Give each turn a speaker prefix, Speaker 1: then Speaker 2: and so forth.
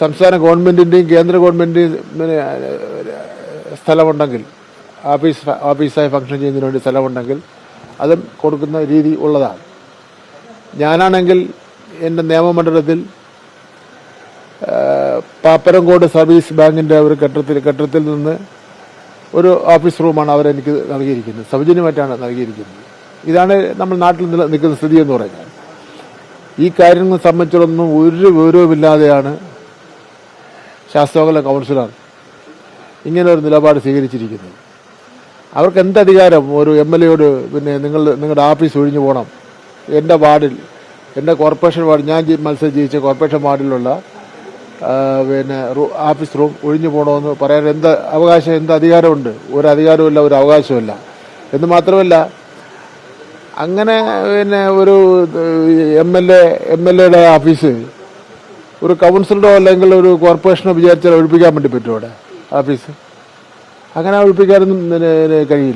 Speaker 1: സംസ്ഥാന ഗവൺമെന്റിന്റെയും കേന്ദ്ര ഗവൺമെന്റിന്റെയും സ്ഥലമുണ്ടെങ്കിൽ ഓഫീസ് ഓഫീസായി ഫംഗ്ഷൻ ചെയ്യുന്നതിന് വേണ്ടി സ്ഥലമുണ്ടെങ്കിൽ അതും കൊടുക്കുന്ന രീതി ഉള്ളതാണ്. ഞാനാണെങ്കിൽ എന്റെ നിയമമണ്ഡലത്തിൽ പാപ്പരംകോട് സർവീസ് ബാങ്കിന്റെ ഒരു കെട്ടിടത്തിൽ കെട്ടിടത്തിൽ നിന്ന് ഒരു ഓഫീസ് റൂമാണ് അവരെനിക്ക് നൽകിയിരിക്കുന്നത്. സൗജന്യമായിട്ടാണ് നൽകിയിരിക്കുന്നത്. ഇതാണ് നമ്മൾ നാട്ടിൽ നിൽക്കുന്ന സ്ഥിതി എന്ന് പറഞ്ഞാൽ. ഈ കാര്യങ്ങൾ സംബന്ധിച്ചിടൊന്നും ഒരു വിവരവുമില്ലാതെയാണ് ശാസ്ത്രമംഗലം കൗൺസിലർ ഇങ്ങനൊരു നിലപാട് സ്വീകരിച്ചിരിക്കുന്നത് അവർക്ക് എന്ത് അധികാരം ഒരു എം എൽ എയോട് പിന്നെ നിങ്ങൾ നിങ്ങളുടെ ആഫീസ് ഒഴിഞ്ഞു പോകണം എന്റെ വാർഡിൽ എന്റെ കോർപ്പറേഷൻ വാർഡ് ഞാൻ മത്സരം ജയിച്ച കോർപ്പറേഷൻ വാർഡിലുള്ള പിന്നെ ആഫീസ് റൂം ഒഴിഞ്ഞു പോകണമെന്ന് പറയാൻ എന്ത് അവകാശം എന്ത് അധികാരമുണ്ട്? ഒരു അധികാരമില്ല ഒരു അവകാശമില്ല എന്ന് മാത്രമല്ല അങ്ങനെ പിന്നെ ഒരു M L A M L എയുടെ ഓഫീസ് ഒരു കൗൺസിലറോ അല്ലെങ്കിൽ ഒരു കോർപ്പറേഷനോ വിചാരിച്ചാൽ ഒഴിപ്പിക്കാൻ വേണ്ടി പറ്റുമോ അവിടെ? ഓഫീസ് അങ്ങനെ ഒഴിപ്പിക്കാനൊന്നും കഴിയില്ല.